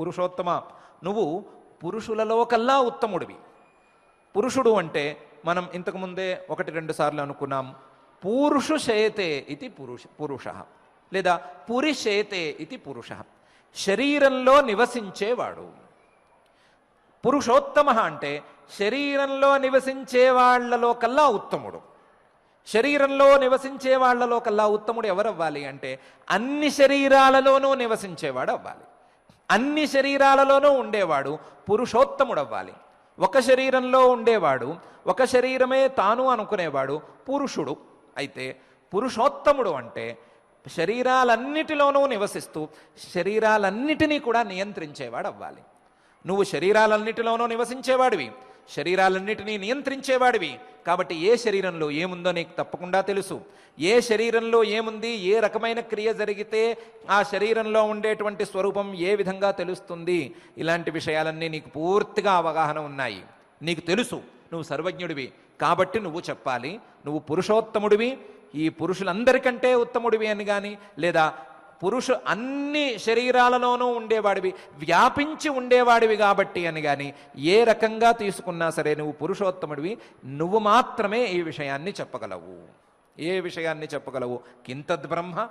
పురుషోత్తమ. నువ్వు పురుషులలో కల్లా ఉత్తముడివి. పురుషుడు అంటే మనం ఇంతకుముందే ఒకటి రెండు సార్లు అనుకున్నాం. పురుషుశేతే ఇది పురుష పురుష. లేదా పురిశేతే ఇది పురుష. శరీరంలో నివసించేవాడు. పురుషోత్తమ అంటే శరీరంలో నివసించే వాళ్ళలో కల్లా ఉత్తముడు. శరీరంలో నివసించే వాళ్ళలో కల్లా ఉత్తముడు ఎవరవ్వాలి అంటే అన్ని శరీరాలలోనూ నివసించేవాడు అవ్వాలి అన్ని శరీరాలలోనూ ఉండేవాడు పురుషోత్తముడవ్వాలి. ఒక శరీరంలో ఉండేవాడు ఒక శరీరమే తాను అనుకునేవాడు పురుషుడు. అయితే పురుషోత్తముడు అంటే శరీరాలన్నిటిలోనూ నివసిస్తూ శరీరాలన్నిటినీ కూడా నియంత్రించేవాడు అవ్వాలి నువ్వు శరీరాలన్నిటిలోనూ నివసించేవాడివి. శరీరాలన్నిటినీ నియంత్రించేవాడివి. కాబట్టి ఏ శరీరంలో ఏముందో నీకు తప్పకుండా తెలుసు. ఏ శరీరంలో ఏముంది ఏ రకమైన క్రియ జరిగితే ఆ శరీరంలో ఉండేటువంటి స్వరూపం ఏ విధంగా తెలుస్తుంది? ఇలాంటి విషయాలన్నీ నీకు పూర్తిగా అవగాహన ఉన్నాయి. నీకు తెలుసు నువ్వు సర్వజ్ఞుడివి. కాబట్టి నువ్వు చెప్పాలి నువ్వు పురుషోత్తముడివి. ఈ పురుషులందరికంటే ఉత్తముడివి అని కానీ లేదా పురుషు అన్ని శరీరాలలోనూ ఉండేవాడివి వ్యాపించి ఉండేవాడివి కాబట్టి అని కానీ ఏ రకంగా తీసుకున్నా సరే నువ్వు పురుషోత్తముడివి నువ్వు మాత్రమే ఈ విషయాన్ని చెప్పగలవు. ఏ విషయాన్ని చెప్పగలవు? కింతద్బ్రహ్మ